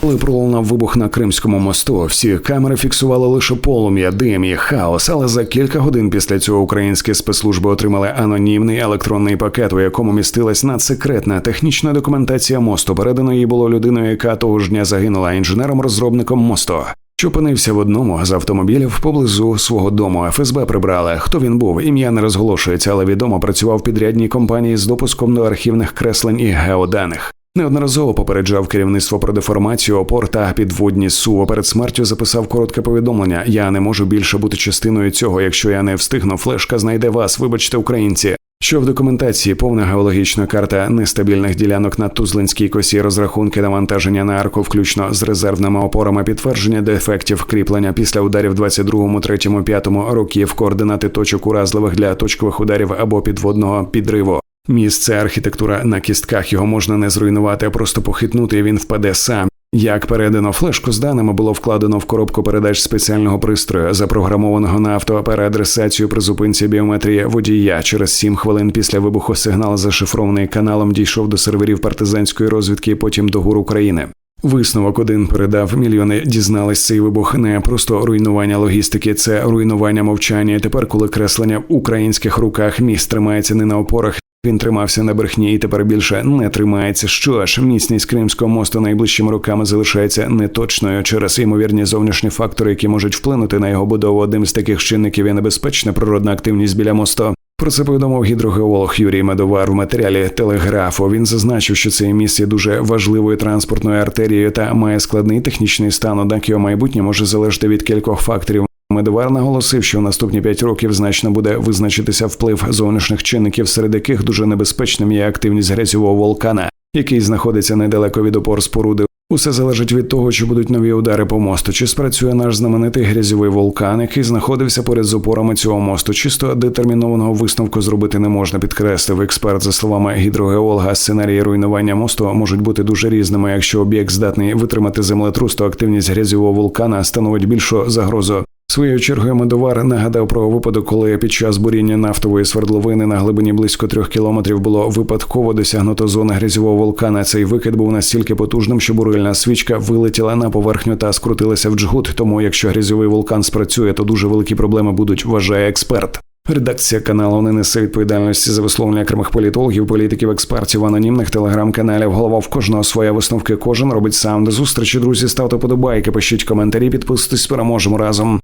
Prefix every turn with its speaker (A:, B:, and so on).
A: Коли пролунав вибух на Кримському мосту, всі камери фіксували лише полум'я, дим і хаос. Але за кілька годин після цього українські спецслужби отримали анонімний електронний пакет, у якому містилась надсекретна технічна документація мосту. Передано їй було людиною, яка того ж дня загинула інженером-розробником мосту. Що опинився в одному з автомобілів поблизу свого дому. ФСБ прибрали. Хто він був? Ім'я не розголошується, але відомо працював в підрядній компанії з допуском до архівних креслень і геоданих. Неодноразово попереджав керівництво про деформацію опор та підводні суво. Перед смертю записав коротке повідомлення: Я не можу більше бути частиною цього. Якщо я не встигну, флешка знайде вас. Вибачте, українці. Що в документації повна геологічна карта нестабільних ділянок на Тузлинській косі, розрахунки навантаження на арку, включно з резервними опорами, підтвердження дефектів кріплення після ударів 22, 3, 5 років, координати точок уразливих для точкових ударів або підводного підриву. Місце архітектура на кістках його можна не зруйнувати, а просто похитнути, і він впаде сам. Як передано флешку з даними було вкладено в коробку передач спеціального пристрою, запрограмованого на автопереадресацію при зупинці біометрії водія. Через сім хвилин після вибуху сигнал, зашифрований каналом, дійшов до серверів партизанської розвідки, і потім до гур України. Висновок один передав мільйони. Дізнались цей вибух не просто руйнування логістики, це руйнування мовчання. І Тепер, коли креслення в українських руках міст тримається не на опорах. Він тримався на брехні і тепер більше не тримається. Що ж, міцність Кримського мосту найближчими роками залишається неточною через ймовірні зовнішні фактори, які можуть вплинути на його будову. Одним з таких чинників є небезпечна природна активність біля мосту. Про це повідомив гідрогеолог Юрій Медовар в матеріалі телеграфу. Він зазначив, що це місце дуже важливою транспортною артерією та має складний технічний стан. Однак його майбутнє може залежати від кількох факторів. Медовар наголосив, що в наступні п'ять років значно буде визначитися вплив зовнішніх чинників, серед яких дуже небезпечним є активність грязьового вулкана, який знаходиться недалеко від опор споруди. Усе залежить від того, чи будуть нові удари по мосту, чи спрацює наш знаменитий грязьовий вулкан, який знаходився поряд з опорами цього мосту. Чисто детермінованого висновку зробити не можна, підкреслив експерт. За словами гідрогеолога, сценарії руйнування мосту можуть бути дуже різними. Якщо об'єкт здатний витримати землетрус, то активність грязьового вулкана становить більшу загрозу. Своєю чергою медовар нагадав про випадок, коли під час буріння нафтової свердловини на глибині близько трьох кілометрів було випадково досягнуто зони грязьового вулкана. Цей викид був настільки потужним, що бурильна свічка вилетіла на поверхню та скрутилася в джгут. Тому, якщо грязьовий вулкан спрацює, то дуже великі проблеми будуть, вважає експерт. Редакція каналу не несе відповідальності за висловлення окремих політологів, політиків, експертів, анонімних телеграм-каналів. Голова в кожного своя висновки. Кожен робить сам. До зустрічі, друзі. Ставте подобайки, пишіть коментарі, підписуйтесь. Переможемо разом.